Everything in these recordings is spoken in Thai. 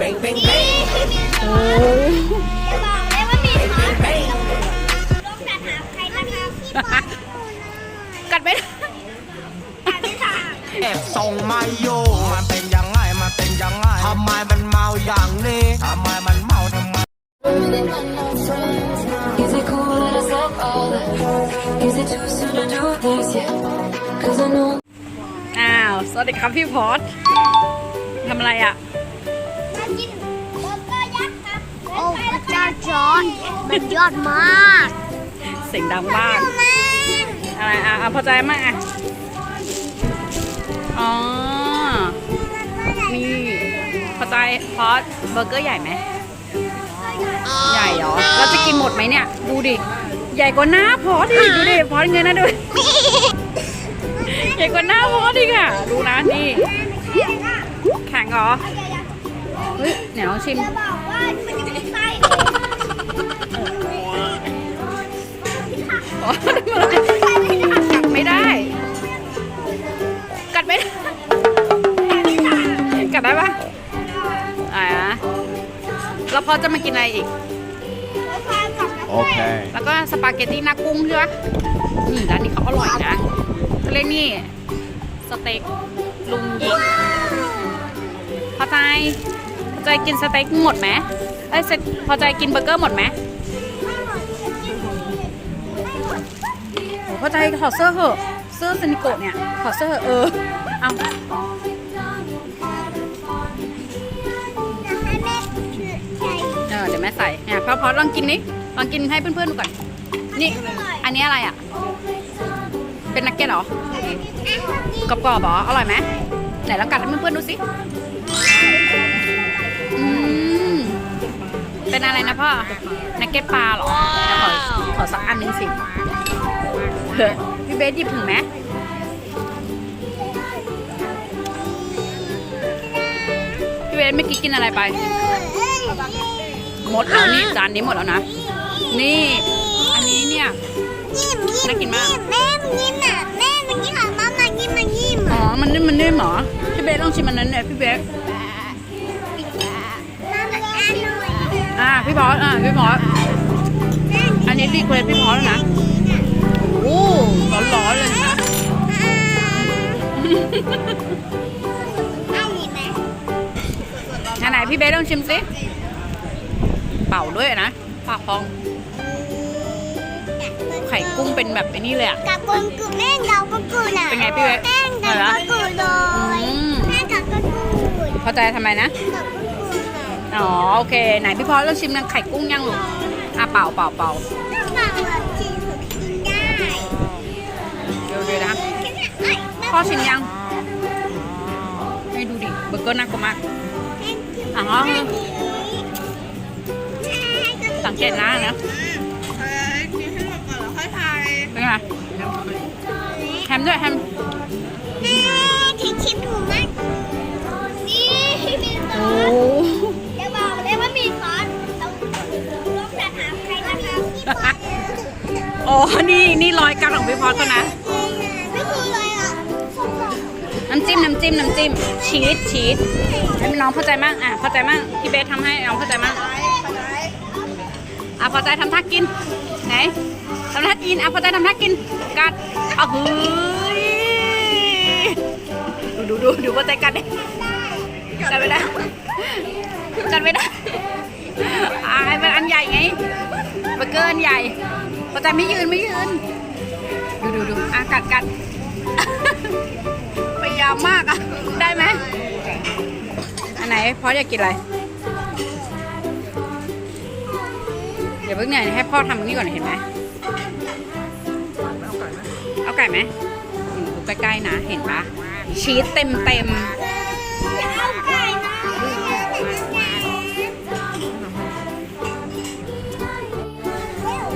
Bang, bang, bang. โอ้จะบอกเลยว่ามีซอสลูกจะถามใครนะคะพี่บอลกัดไม่ได้ถามพี่ถามแอบส่งมาอยู่มันเป็นยังไงมันเป็นยังไงทำไมมันเมาอย่างนี้ทำไมมันเมาทำไม Is it cool that I said all that? Is it too soon to do this yet? Cause I know อ้าว สวัสดีครับพี่พอดทำอะไรอะ จอดมันยอดมากเสียงดังมากมากอะไรอะอะพอใจมากอะอ๋อ นี่พอใจพอเบอร์เกอร์ใหญ่ไหมใหญ่เหรอเราจะกินหมดไหมเนี่ย ดูดิ ใหญ่กว่าหน้าพอดอีกดูดิพอดเงินนะดูใหญ่กว่าหน้าพอดอีกอะ ดูนะนี่แข็งเหรอเฮ้ยเดี๋ยวลองชิม กว่ามันจะมีไส้อ๋อกัดไม่ได้ กัดไม่ได้ กัดได้ปะอ่าแล้วพอจะมากินอะไรอีก Okay. แล้วก็สปาเกตตี้หน้ากุ้งใช่ปะนี่ร้านนี้เขาอร่อยนะเขาเรียกนี่ สเต็กลุงยิงพอใจพอใจกินสเต็กหมดไหมเอ้ยเสร็จพอใจกินเบอร์เกอร์หมดไหม โอ้พอใจถอดเสื้อเหอะเสื้อสนิโกะเนี่ยถอดเสื้อเหอะเออเอาเออเดี๋ยวแม่ใส่เนี่ยพอพอลองกินนี่ลองกินให้เพื่อนๆดูก่อนนี่อันนี้อะไรอะ เป็นนักเก็ตเหรอกรอบๆเหรออร่อยไหมไหนลองกัดให้เพื่อนๆดูสิอืมเป็นอะไรนะพ่อนักเก็ตปลาเหรอขอขอสักอันหนึ่งสิ พี่เบสหยิบถึงไหมพี่เบสเมื่อกี้กินอะไรไป หมดแล้วนี่จานนี้หมดแล้วนะ นี่ อันนี้เนี่ยยิ้มยิ้มน่ากินมากแม่มันยิ้มอะแม่มันยิ้มอะมามายิ้มมายิ้มอ๋อ มันนิ่มมันนิ่มเหรอ พี่เบสลองชิมอันนั้นเนี่ยพี่เบสมามาอร่อยอ่าพี่พอสอ่าพี่พอสอันนี้รีเควสพี่พอสแล้วนะโอ้ ร้อนร้อนๆเลยนะเอาอีกไหมอันไหนพี่เบสลองชิมสิ เป่าด้วยนะปากพอง ไข่กุ้งเป็นแบบไอ้นี่เลยอะ กับกุนกุแม่งเราก็กุน่ะเป็นไงพี่เวทแม่งเราก็กุเลยอืมแม่งกับก็กุพอใจทำไมนะกับก็กุน่ะอ๋อโอเค ไหนพี่พอสลองชิมนะไข่กุ้งยังลูกอะเป่าเป่าเป่าต้องบอกว่า พ่อชิมยัง ให้ดูดิเบอร์เกอร์น่ากลัวมากอ๋อสังเกตหน้านะเป็นไงแฮมด้วยแฮมแม่ที่ชิมหนูมั้งนี่มีซอ้อสจะบอกเลยว่ามีซอสต้องต้องจะถามใครนะคะพี่บอลโอ้นี่นี่รอยกันของพี่พอสก็นะ จิ้มน้ำจิ้มน้ำจิ้มชีสชีสให้น้องเข้าใจมากอะเข้าใจมากพี่เบสทำให้น้องเข้าใจมากอะพอใจทำท่ากินไหนทำท่ากินอะพอใจทำท่ากินกัดเอาเฮ้ยดูดูดูดูพอใจกัดดิกัดไม่ได้กัดไม่ได้อะมันอันใหญ่ไงเบอร์เกอร์อันใหญ่พอใจไม่ยืนไม่ยืน ดูดูดูอะกัดกัดายามมากอะได้ไหมอันไหนพ่ออยากกินอะไร เดี๋ยวเพิ่งเนี่ยให้พ่อทำนี่ก่อนเห็นไหมเอาไก่ไหมดูใกล้ๆนะเห็นปะชีสเต็มเต็ม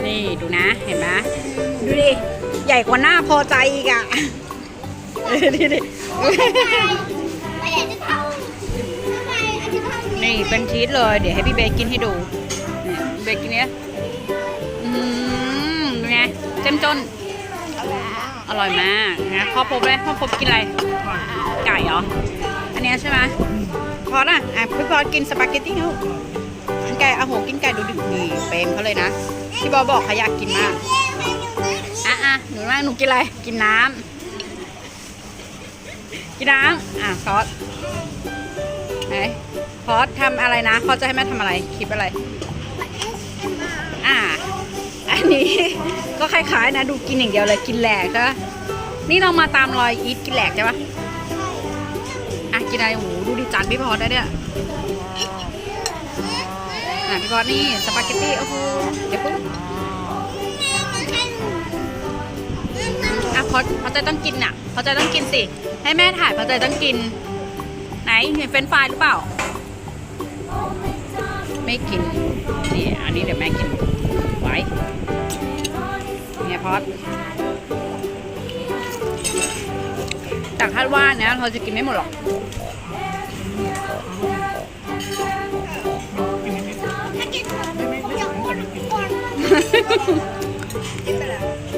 นี่ดูนะเห็นไหมดูดิ ใหญ่กว่าหน้าพอใจอีกอะเออดิดิ ไม่อยากจะทำทำไมอาจจะทำนี่เป็นชีสเลย เดี๋ยวให้พี่เบสกินให้ดูนี่พี่เบสกินเนี้ยอืมเป็นไงเจ้มจนอร่อยมากนะพ่อพบเลยพ่อพบกินอะไร ไก่เหรอ อันเนี้ยใช่ไหมพอนะอะพี่พอกินสปาเกตตี้ลูกกินไก่เอาโหกินไก่ดูดินี่เป็นเขาเลยนะพี่บอบอกเขาอยากกินมาก อะอะหนูว่าหนูกินอะไร กินน้ำ กินน้ำอะพอสไหนพอสทำอะไรนะพอสจะให้แม่ทำอะไร คลิปอะไร อ่า อันนี้ ก็คล้ายๆนะ ดูกินอย่างเดียวเลย กินแหลกก็ นี่เรามาตามรอยอีทกินแหลกใช่ปะอะกินอะไรโอ้โหดูดิจานพี่พอได้เนี่ยอะพี่พอนี่สปาเกตตี้โอ้โหเดี๋ยวปุ๊บ อะพอพอใจต้องกินอะพอใจต้องกินสิ ให้แม่ถ่ายพอใจต้องกิน ไหนเห็นเฟรนช์ฟรายหรือเปล่า ไม่กิน นี่อันนี้เดี๋ยวแม่กิน ไว้เนี่ยพอดแต่คาดว่านี่ยเราจะกินไม่หมดหรอกกินหมดจะอ้ว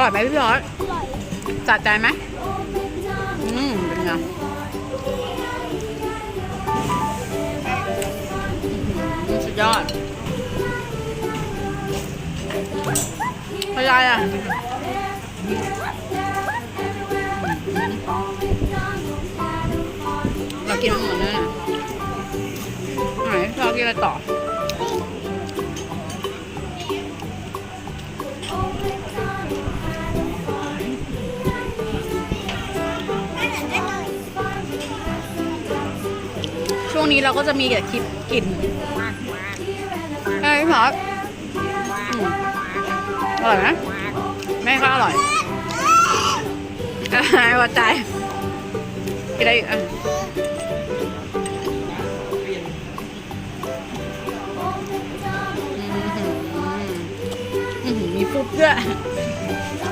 ร่อยไหมพี่พอดจัดใจไหมอืมเป็นไงสุดยอดพยายอะเรากินมันหมดแล้วนะไหนเรากินอะไรต่อ ช่วงนี้เราก็จะมีแต่คลิปกินเอ้ยพี่พอดอืมอร่อยไหมแม่ก็อร่อยอะให้วัดใจกินได้อีกอะอื้อหืออื้อหือมีฟุบด้วย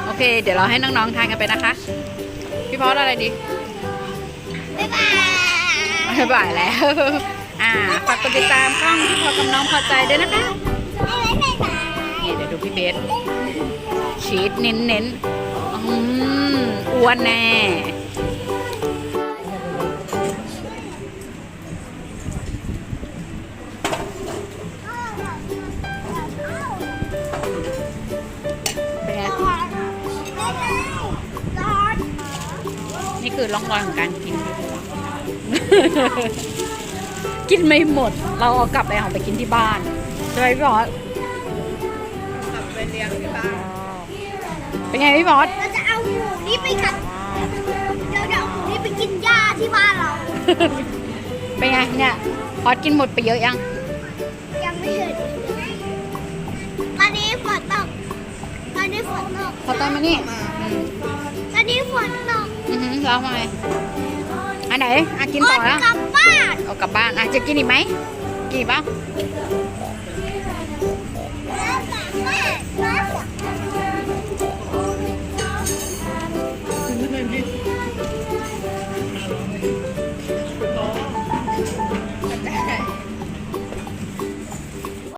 โอเค เดี๋ยวเราให้น้องๆทานกันไปนะคะ พี่พอดอะไรดีบ๊ายบายไม่ บ่ายแล้ว อ่า ฝากกดติดตามช่องพี่พอกับน้องพอใจด้วยนะคะบ๊ายบายบ๊ายบายนี่เดี๋ยวดูพี่เบส ชีสเน้นเน้นๆอืมอ้วนแน่เป็นไงร้อนนี่คือร่องรอยของการกิน กินไม่หมด เราเอากลับไปเอาไปกินที่บ้านใช่ไหมพี่บอสกลับไปเลี้ยงที่บ้านเป็นไงพี่บอสเราจะเอาหมูนี่ไปกับเราจะเอาหมูนี่ไปกินหญ้าที่บ้านเรา เป็นไงเนี่ยพอสกินหมดไปเยอะยัง ยังไม่เห็นตอนนี้ฝนตกตอนนี้ฝนตกพอตอนมานี่อืมตอนนี้ฝนตกอือหือแล้วมาไง อันไหนอะกินต่อแล้วกลับบ้านเอากลับบ้านอะจะกินอีกไหมกินอีกเปล่า